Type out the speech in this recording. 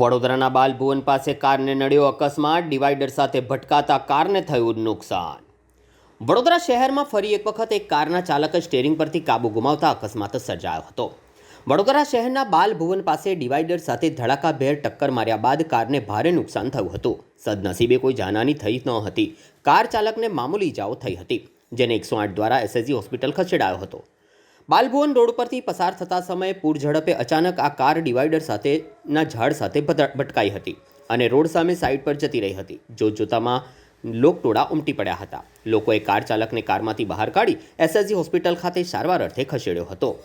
વડોદરાના બાલભુવન પાસે કારને નડ્યો અકસ્માત, ડિવાઈડર સાથે ભટકાતા કારને થયું નુકસાન. વડોદરા શહેરમાં ફરી એક વખત એક કારના ચાલક સ્ટેરિંગ પરથી કાબુ ગુમાવતા અકસ્માત સર્જાયો હતો. વડોદરા શહેરના બાલભુવન પાસે ડિવાઈડર સાથે ધડાકાભેર ટક્કર માર્યા બાદ કારને ભારે નુકસાન થયું હતું. સદનસીબે કોઈ જાનહાની થઈ ન હતી. કાર ચાલકને મામૂલી ઇજાઓ થઈ હતી, જેને એકસો આઠ દ્વારા એસએસજી હોસ્પિટલ ખસેડાયો હતો. બાલભુવન રોડ પરથી પસાર થતા સમયે પૂર ઝડપે અચાનક આ કાર ડિવાઈડર સાથેના ઝાડ સાથે ભટ- ભટકાઈ હતી અને રોડ સામે સાઈડ પર જતી રહી હતી. જોતજોતામાં લોકટોળા ઉમટી પડ્યા હતા. લોકોએ કાર ચાલકને કારમાંથી બહાર કાઢી એસએસજી હોસ્પિટલ ખાતે સારવાર અર્થે ખસેડ્યો હતો.